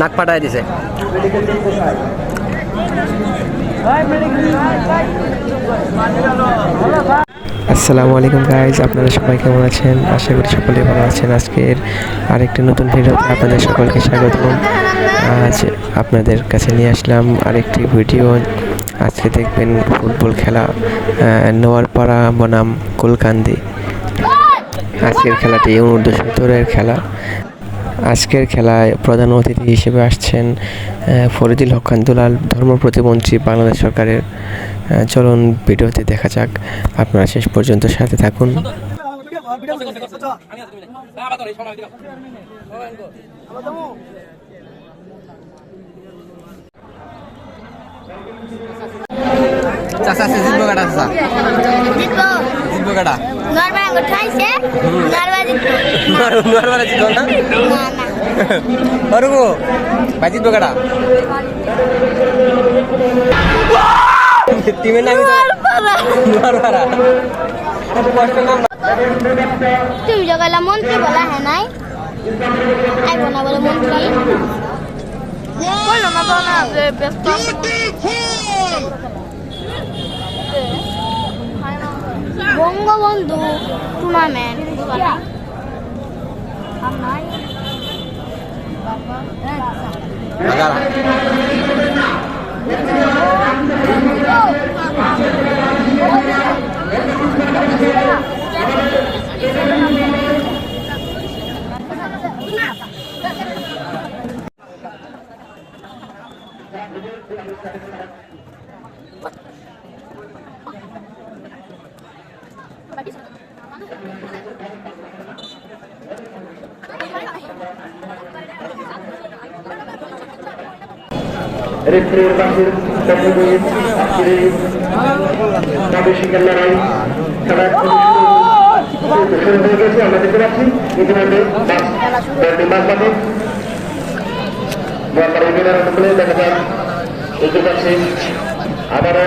নাক পাঠায় দিছে। আসসালামু আলাইকুম গাইজ আপনারা সবাই কেমন আছেন? আশা করি সকলে ভালো আছেন। আজকের আরেকটি নতুন ভিডিওতে আপনাদের সকলকে স্বাগত আজ আপনাদের কাছে নিয়ে আসলাম আরেকটি ভিডিও আজকে দেখবেন ফুটবল খেলা নোয়ারপাড়া বনাম কুলকান্দি। আজকের খেলাটি অনূর্ধ্ব সত্তরের খেলা। আজকের খেলায় প্রধান অতিথি হিসেবে আসছেন ফরিদুল হক দুলাল ধর্ম প্রতিমন্ত্রী বাংলাদেশ সরকারের। চলন ভিডিওতে দেখা যাক। আপনারা শেষ পর্যন্ত সাথে থাকুন। চাচা জিতবো কাটা জিতবো। জিতবো কাটা নরবার উঠাইছে নরবার জিতবো নোয়ারপাড়া জিতবো না? না না। অরুগো ভাই জিতবো কাটা টিমের নাম নোয়ারপাড়া কষ্টের নাম তুমি জগালা মন্ত্রী বলা হ্যাঁ নাই আইবো না বলে মন্ত্রী। বলল না তো না ব্যস্ত বঙ্গবন্ধু টুর্নামেন্ট। রেফারির পাশের কর্মবহির আজকের প্রাদেশিক লড়াই খেলা শুরু হয়ে আবারও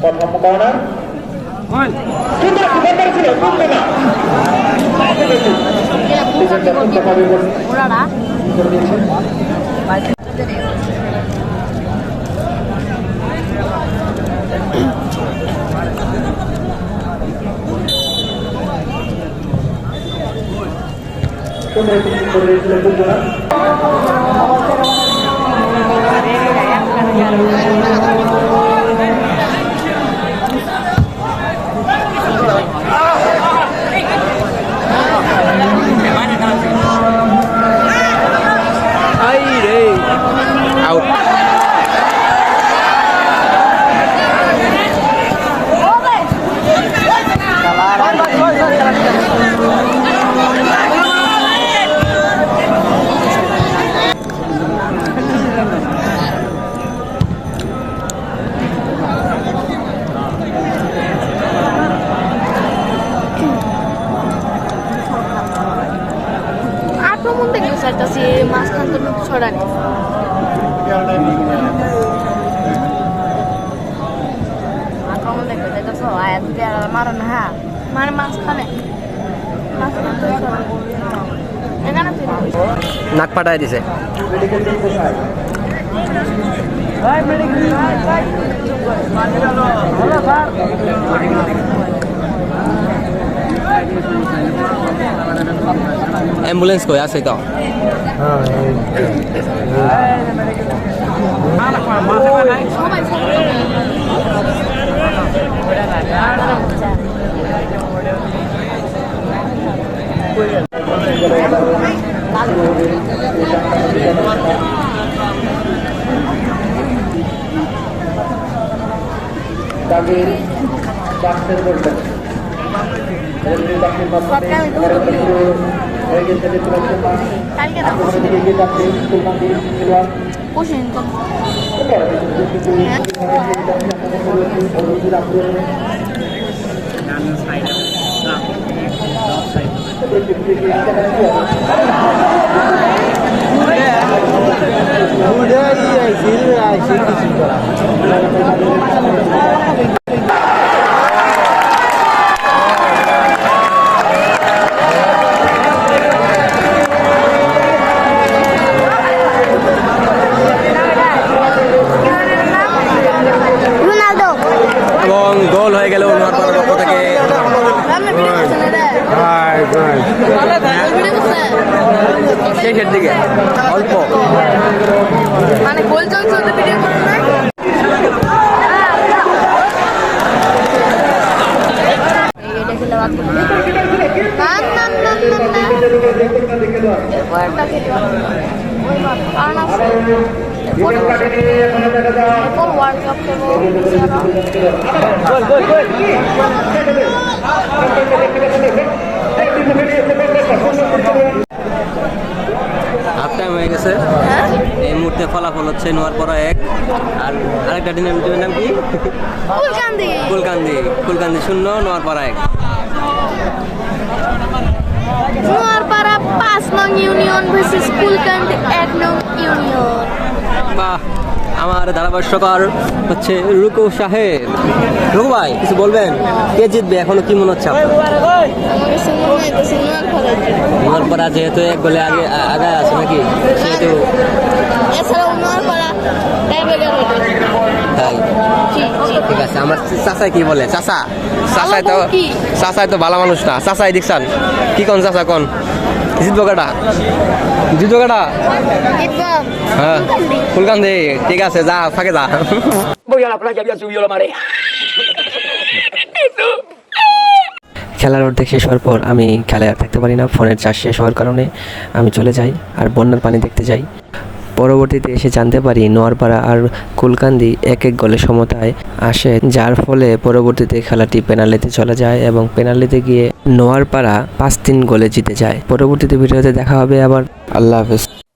প্রথম কর্নার সুন্দর দরকার ছিল সুন্দর সুন্দর করে দিয়েছিল চাইতেছি মাঝখান তো ছড়ানি। মারো না হ্যাঁ? মানে মাঝখানে। নাক পাঠায় দিছে। মেডিকেল টিম কোথায় অ্যাম্বুলেন্স কই? আছে তো। দাগের বাক্সের বলবেন রেফারির বাক্সের মাধ্যমে খেলাটা শুরু কালকে না শেষের দিকে অল্প মানে গোল চলছে ভিডিও করে ওয়ার্ল্ড কাপ খেলব হাফ টাইম হয়ে গেছে। হ্যাঁ? এই মুহূর্তে ফলাফল হচ্ছে নোয়ার পর এক। আর আরেকটা টিমের টিমের নাম কি? কুলকান্দি কুলকান্দি শূন্য নোয়ারপাড়া এক। নোয়ারপাড়া পাঁচ নং ইউনিয়ন ভার্সেস ফুলকান্দি এক নং ইউনিয়ন। বাহ আমার ধারাভাষ্যকার হচ্ছে রুকু সাহেব। রুকু ভাই কিছু বলবেন? কে জিতবে? এখনও কি মনে হচ্ছে নোয়ারপাড়া যেহেতু এক গোলে আগে আগায় আছে নাকি? সেহেতু তাই? ঠিক আছে আমার চাচাই কি বলে? চাচা? চাচাই তো চাচাই তো ভালো মানুষ না। চাচাই দেখছেন কি কোন চাচা কোন? জিতবো কাটা? জিতবো কাটা? হ্যাঁ। ফুলকান্দি ঠিক আছে যা ফাঁকে যা। খেলার অর্ধেক শেষ হওয়ার পর আমি খেলায় আর থাকতে পারি না ফোনের চার্জ শেষ হওয়ার কারণে আমি চলে যাই আর বন্যার পানি দেখতে যাই। পরবর্তীতে এসে জানতে পারি নোয়ারপাড়া আর কুলকান্দি এক এক গোলে সমতায় আসে, যার ফলে পরবর্তীতে খেলাটি পেনাল্টিতে চলে যায় এবং পেনাল্টিতে গিয়ে নোয়ারপাড়া পাঁচ তিন গোলে জিতে যায়। পরবর্তীতে ভিডিওতে দেখা হবে আবার। আল্লাহ হাফেজ।